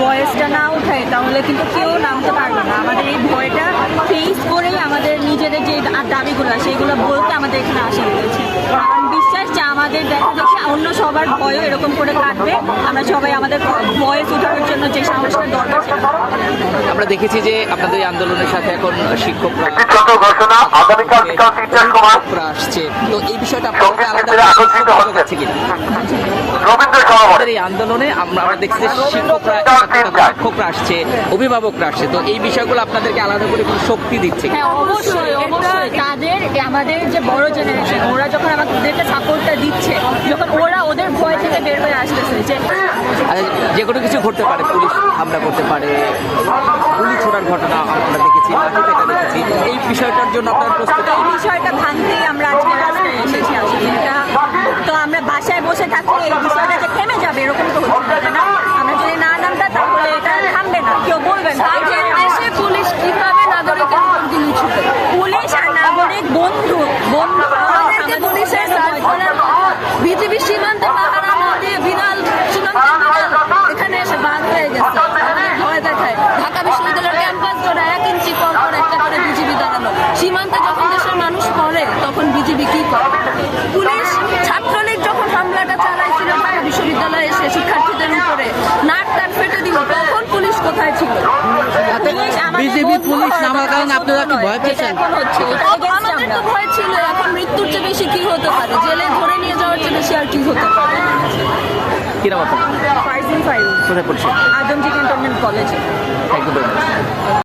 ভয়েসটা না উঠাই তাহলে কিন্তু কেউ নামতে পারবে না। আমাদের এই ভয়টা ফেস করেই আমাদের নিজেদের যে দাবিগুলো, সেইগুলো বলতে আমাদের এখানে আসা হয়েছে। কারণ বিশ্বাস যে আমাদের দেখা দেখে অন্য সবার ভয়ও এরকম করে কাটবে। আমরা সবাই আমাদের ভয়েস উঠানোর জন্য যে সাহসটা দরকার আমরা দেখেছি যে আপনাদের এই আন্দোলনের সাথে এখন শিক্ষকরা আসছে। তো এই বিষয়টা আপনাদের আলাদা কিনা এই আন্দোলনে আমরা দেখছি যে শিক্ষকরা শিক্ষকরা আসছে অভিভাবকরা আসছে। তো এই বিষয়গুলো আপনাদেরকে আলাদা করে কোনো শক্তি দিচ্ছে হ্যাঁ অবশ্যই অবশ্যই তাদের আমাদের যে বড় জেনারেশন ওরা যখন আমাদেরকে সাপোর্টটা দিচ্ছে যখন ওরা ওদের ভয় থেকে বের হয়ে আসতেছে যে যে কোনো কিছু ঘটতে পারে পুলিশ হামলা করতে পারে ঘটনা আমরা দেখেছি লাঠি দেখেছি। এই বিষয়টার জন্য আপনার প্রস্তুত? এই বিষয়টা ভাঙতেই আমরা আজকে রাস্তায় এসেছি আসলে। এটা তো আমরা বাসায় বসে থাকলে এই বিষয়টা যে থেমে যাবে এরকম তো হচ্ছে না না? আমরা যদি না নামতা তাহলে এটা থামবে না। কেউ বলবে না। দেশে পুলিশ কীভাবে নাগরিকের উপর গুলি পুলিশ আর নাগরিক বন্ধু বন্ধু আমাদেরকে পুলিশের বিজেপি সীমান্তে পাহারা না দিয়ে বিড়াল সীমান্তের বিড়াল এখানে এসে বাদ হয়ে গেছে আমাদের ভয় দেখায় ঢাকা বিশ্ববিদ্যালয়ের ক্যাম্পাস করে এক ইঞ্চি পর পর একটা করে বিজিবি দাঁড়ানো সীমান্তে যখন দেশের মানুষ পড়ে তখন বিজিবি কি করে? পুলিশ ছাত্রলীগ যখন হামলাটা চালাইছিল ঢাকা বিশ্ববিদ্যালয়ে এসে শিক্ষার্থীদের উপরে নাক কান ফেটে দিল তখন পুলিশ কোথায় ছিল? বিজেপি পুলিশ নামার কারণে আপনারা কি ভয় পেয়েছেন? আমাদের তো ভয় ছিল এখন মৃত্যুর চেয়ে বেশি কি হতে পারে? জেলে ধরে নিয়ে যাওয়ার চেয়ে বেশি আর কি হতে পারে? কিরম আপনার? ফাইজিং ফাইভ কোথায় পড়ছে আদমজি ক্যান্টনমেন্ট কলেজে। Thank you